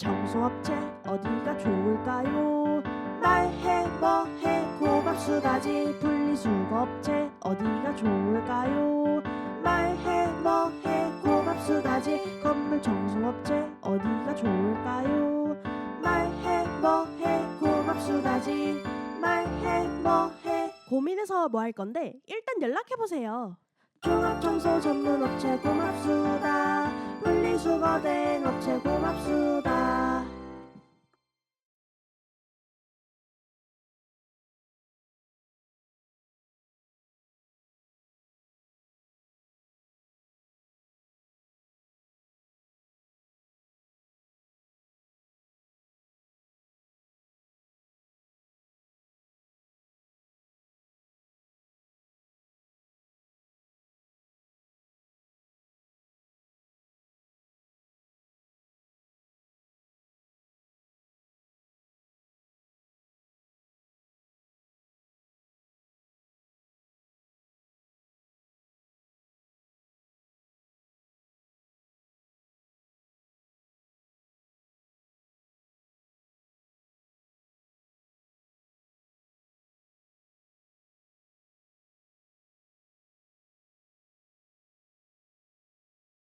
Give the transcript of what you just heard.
청소업체 어디가 좋을까요? 말해 뭐해 고맙수다지 분리수거업체 어디가 좋을까요? 말해 뭐해 고맙수다지 건물 청소업체 어디가 좋을까요? 말해 뭐해 고맙수다지 말해 뭐해 고민해서 뭐 할 건데 일단 연락해 보세요. 종합 청소 전문 업체 고맙수다